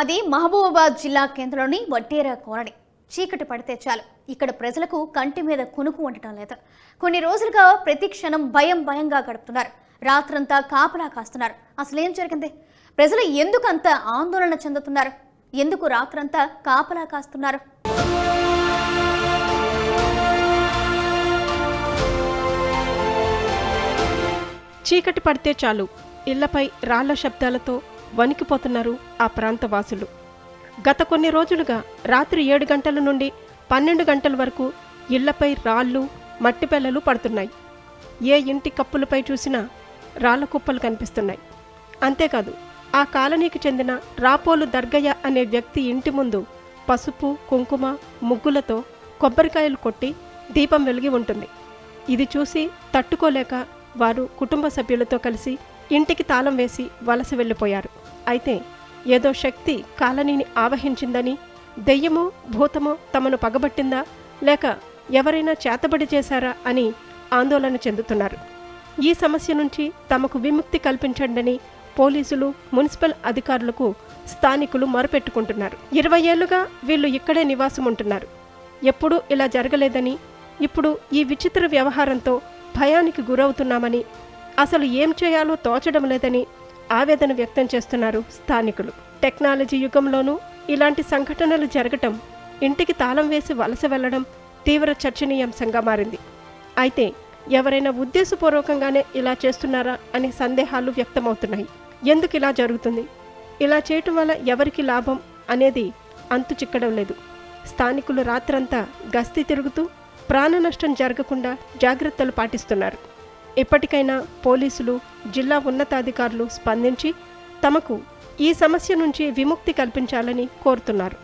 అది మహబూబాబాద్ జిల్లా కేంద్రంలోని వడ్డేరా కాలనీ చీకటి పడితే చాలు. ఇక్కడ ప్రజలకు కంటి మీద కునుకు ఉండటం లేదు. కొన్ని రోజులుగా ప్రతి క్షణం భయం భయంగా గడుపుతున్నారు. రాత్రంతా కాపలా కాస్తున్నారు. అసలు ఏం జరిగింది? ప్రజలు ఎందుకు అంత ఆందోళన చెందుతున్నారు? ఎందుకు రాత్రంతా కాపలా కాస్తున్నారు? చీకటి పడితే చాలు. ఇళ్ళపై రాళ్ళ శబ్దాలతో వణికిపోతున్నారు ఆ ప్రాంత వాసులు గత కొన్ని రోజులుగా రాత్రి ఏడు గంటల నుండి పన్నెండు గంటల వరకు ఇళ్ళపై రాళ్ళు మట్టిపెల్లలు పడుతున్నాయి. ఏ ఇంటి కప్పులపై చూసినా రాళ్ళ కుప్పలు కనిపిస్తున్నాయి. అంతేకాదు ఆ కాలనీకి చెందిన రాపోలు దర్గయ్య అనే వ్యక్తి ఇంటి ముందు పసుపు కుంకుమ ముగ్గులతో కొబ్బరికాయలు కొట్టి దీపం వెలిగి ఉంటుంది. ఇది చూసి తట్టుకోలేక వారు కుటుంబ సభ్యులతో కలిసి ఇంటికి తాళం వేసి వలస వెళ్ళిపోయారు. అయితే ఏదో శక్తి కాలనీని ఆవహించిందని దెయ్యమో భూతమో తమను పగబట్టిందా లేక ఎవరైనా చేతబడి చేశారా అని ఆందోళన చెందుతున్నారు. ఈ సమస్య నుంచి తమకు విముక్తి కల్పించండని పోలీసులు మున్సిపల్ అధికారులకు స్థానికులు మొరపెట్టుకుంటున్నారు. ఇరవై ఏళ్ళుగా వీళ్ళు ఇక్కడే నివాసం ఉంటున్నారు ఎప్పుడూ ఇలా జరగలేదని ఇప్పుడు ఈ విచిత్ర వ్యవహారంతో భయానికి గురవుతున్నామని అసలు ఏం చేయాలో తోచడం లేదని ఆవేదన వ్యక్తం చేస్తున్నారు స్థానికులు. టెక్నాలజీ యుగంలోనూ ఇలాంటి సంఘటనలు జరగటం ఇంటికి తాళం వేసి వలస వెళ్ళడం తీవ్ర చర్చనీయాంశంగా మారింది. అయితే ఎవరైనా ఉద్దేశపూర్వకంగానే ఇలా చేస్తున్నారా అనే సందేహాలు వ్యక్తమవుతున్నాయి. ఎందుకు ఇలా జరుగుతుంది? ఇలా చేయటం వల్ల ఎవరికి లాభం అనేది అంతు చిక్కడం లేదు. స్థానికులు రాత్రంతా గస్తీ తిరుగుతూ ప్రాణ నష్టం జరగకుండా జాగ్రత్తలు పాటిస్తున్నారు. ఇప్పటికైనా పోలీసులు జిల్లా ఉన్నతాధికారులు స్పందించి తమకు ఈ సమస్య నుంచి విముక్తి కల్పించాలని కోరుతున్నారు.